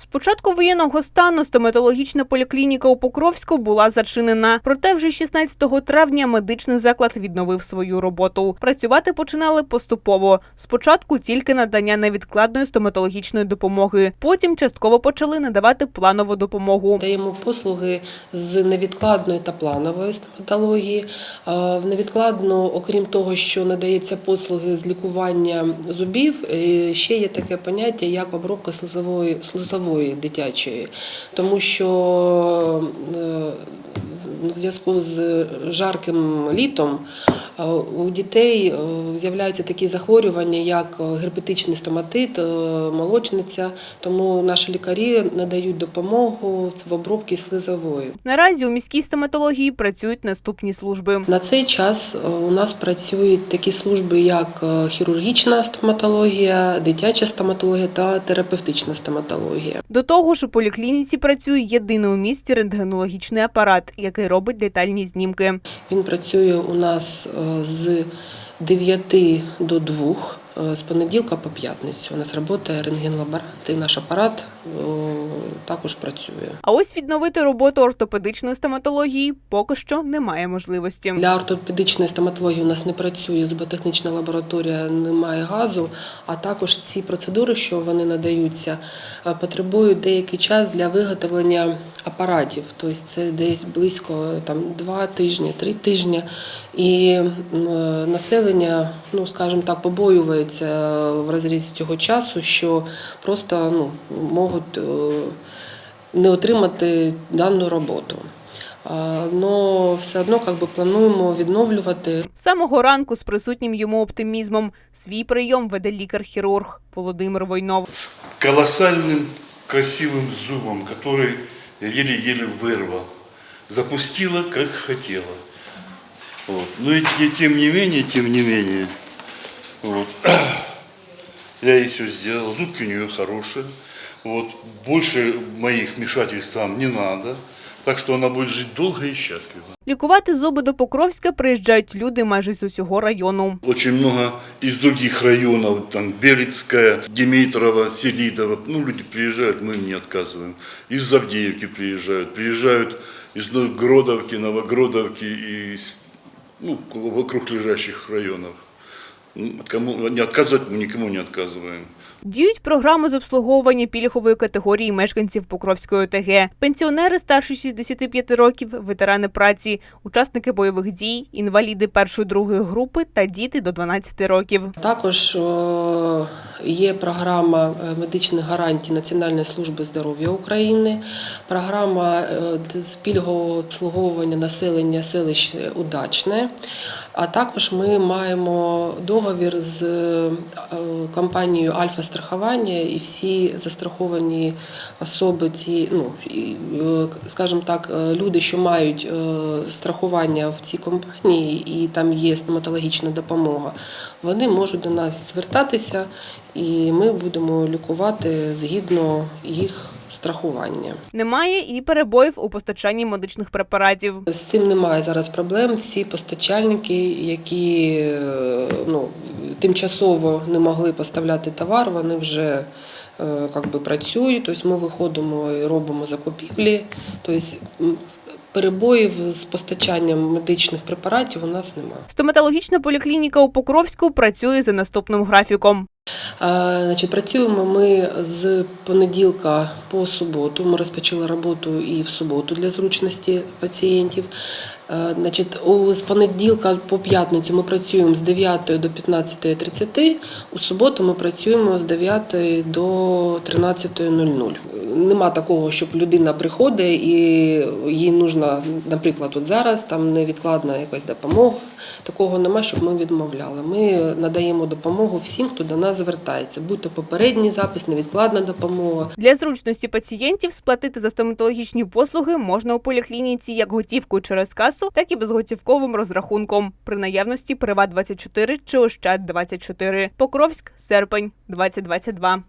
З початку воєнного стану стоматологічна поліклініка у Покровську була зачинена. Проте вже 16 травня медичний заклад відновив свою роботу. Працювати починали поступово. Спочатку тільки надання невідкладної стоматологічної допомоги. Потім частково почали надавати планову допомогу. Даємо послуги з невідкладної та планової стоматології. В невідкладну, окрім того, що надається послуги з лікування зубів, е, ще є таке поняття, як обробка слизової, слизової дитячої, тому що е, в зв'язку з жарким літом у дітей е, з'являються такі захворювання, як герпетичний стоматит, е, молочниця. Тому наші лікарі надають допомогу в обробці слизової. Наразі у міській стоматології працюють наступні служби. На цей час е, у нас працюють такі служби, як е, хірургічна стоматологія, дитяча стоматологія та терапевтична стоматологія. До того ж, у поліклініці працює єдиний у місті рентгенологічний апарат, який робить детальні знімки. Він працює у нас е, з 9 до 2 е, з понеділка по п'ятницю. У нас працює рентген-лаборант і наш апарат е, також працює. А ось відновити роботу ортопедичної стоматології поки що немає можливості. Для ортопедичної стоматології у нас не працює зуботехнічна лабораторія, немає газу. А також ці процедури, що вони надаються, е, потребують деякий час для виготовлення апаратів. Тобто це десь близько там два тижні, три тижні. І е, населення, ну скажімо так, побоюється в розрізі цього часу, що просто ну, можуть е, не отримати дану роботу. Але все одно як би, плануємо відновлювати. З самого ранку з присутнім йому оптимізмом свій прийом веде лікар-хірург Володимир Войнов. с колоссальным красивым зубом, который я еле-еле вырвал. Запустила, как хотела. Вот. Но и, те- тем не менее, тем не менее, вот, я ей все сделал, зубки у нее хорошие. Вот. Больше моих вмешательств там не надо. Так что она будет жить долго и счастливо. Лікувати зуби до Покровська приїжджають люди майже з усього району. Очень много из других районов, там Белецкая, Димитрова, Селидова, ну люди приезжают, мы им не отказываем. Из Авдеевки приезжают, приезжают из Гродовки, Новогродовки из, ну, вокруг лежащих районов. Ну, Кому, не отказывать мы никому не отказываем. Діють програми з обслуговування пільгової категорії мешканців Покровської ОТГ. Пенсіонери старші 65 років, ветерани праці, учасники бойових дій, інваліди першої другої групи та діти до 12 років. Також о, є програма е, медичних гарантій Національної служби здоров'я України, програма е, з пільгового обслуговування населення селищ Удачне. А також ми маємо договір з е, компанією Альфа страхування і всі застраховані особи, ці, ну, е, скажімо так, е, люди, що мають страхування в цій компанії, і там є стоматологічна допомога, вони можуть до нас звертатися, і ми будемо лікувати згідно їх страхування. Немає і перебоїв у постачанні медичних препаратів. З цим немає зараз проблем. Всі постачальники, які е, ну, тимчасово не могли поставляти товар, вони вже е, би, працюють. Тобто ми виходимо і робимо закупівлі. Тобто перебоїв з постачанням медичних препаратів у нас немає. Стоматологічна поліклініка у Покровську працює за наступним графіком. А, Значить, працюємо ми з понеділка по суботу. Ми розпочали роботу і в суботу для зручності пацієнтів. Значить, з понеділка по п'ятницю ми працюємо з 9 до 15.30. У суботу ми працюємо з 9 до 13.00. Нема такого, щоб людина приходить і їй нужна, наприклад, от зараз там невідкладна якась допомога. Такого немає, щоб ми відмовляли. Ми надаємо допомогу всім, хто до нас звертається, будь то попередній запис, невідкладна допомога. Для зручності пацієнтів сплатити за стоматологічні послуги можна у поліклініці як готівкою через касу, так і безготівковим розрахунком при наявності Приват 24 чи Ощад 24. Покровськ, серпень 2022.